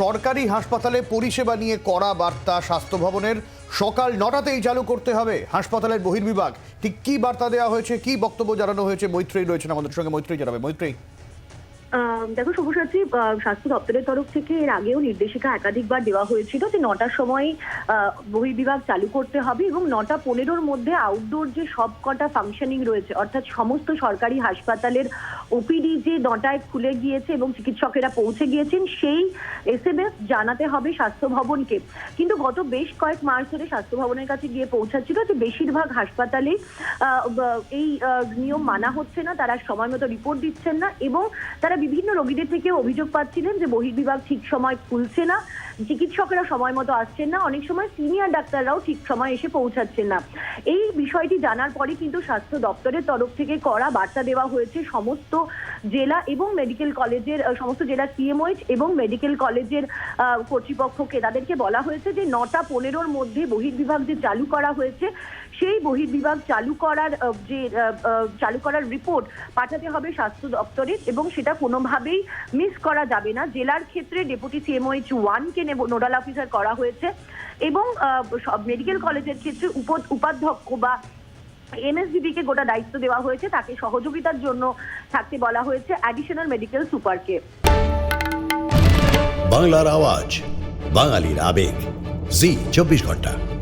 সরকারি হাসপাতালে পরিষেবা নিয়ে কড়া বার্তা স্বাস্থ্য ভবনের সকাল নটাতেই চালু করতে হবে হাসপাতালের বহির্বিভাগ। ঠিক কি বার্তা দেওয়া হয়েছে, কি বক্তব্য জানানো হয়েছে মৈত্রী রয়েছেন আমাদের সঙ্গে। মৈত্রী জানাবে। মৈত্রী দেখো শুভসাচী স্বাস্থ্য দপ্তরের তরফ থেকে এর আগেও নির্দেশিকা একাধিকবার দেওয়া হয়েছিল যে নটার সময় বহির্বিভাগ চালু করতে হবে এবং নটা পনেরোর মধ্যে আউটডোর যে সব কটা ফাংশনিং রয়েছে, অর্থাৎ সমস্ত সরকারি হাসপাতালের ওপিডি যে নটায় খুলে গিয়েছে এবং চিকিৎসকেরা পৌঁছে গিয়েছেন, সেই এস জানাতে হবে স্বাস্থ্য ভবনকে কিন্তু গত বেশ কয়েক মাস ধরে স্বাস্থ্য ভবনের কাছে গিয়ে পৌঁছাচ্ছিল যে বেশিরভাগ হাসপাতালে এই নিয়ম মানা হচ্ছে না, তারা সময় মতো রিপোর্ট দিচ্ছেন না এবং তারা বিভিন্ন রোগীদের থেকে অভিযোগ পাচ্ছিলেন যে বহির্বিভাগ ঠিক সময় খুলছে না। চিকিৎসকেরা সময় মতো আসছেন না, অনেক সময় সিনিয়র ডাক্তাররাও ঠিক সময় এসে পৌঁছাচ্ছেন না। এই বিষয়টি জানার পরে কিন্তু স্বাস্থ্য দপ্তরের তরফ থেকে কড়া বার্তা দেওয়া হয়েছে সমস্ত জেলা এবং মেডিকেল কলেজের সমস্ত জেলার সিএমওইচ এবং মেডিকেল কলেজের কর্তৃপক্ষকে। তাদেরকে বলা হয়েছে যে নটা পনেরোর মধ্যে বহির্বিভাগ যে চালু করা হয়েছে, সেই বহির্বিভাগ চালু করার যে চালু করার রিপোর্ট পাঠাতে হবে স্বাস্থ্য দপ্তরে এবং সেটা কোনোভাবেই মিস করা যাবে না। জেলার ক্ষেত্রে ডেপুটি সিএমওইচ ওয়ানকে নোডাল অফিসার করা হয়েছে। এবং সব মেডিকেল কলেজের ক্ষেত্রে উপ- উপাধ্যক্ষ বা এমএসডিবি কে গোটা দায়িত্ব দেওয়া হয়েছে। তাকে সহযোগিতার জন্য থাকতে বলা হয়েছে অ্যাডিশনাল মেডিকেল সুপারকে বাংলার আওয়াজ, বাঙালির আবেগ। জি, চব্বিশ ঘণ্টা।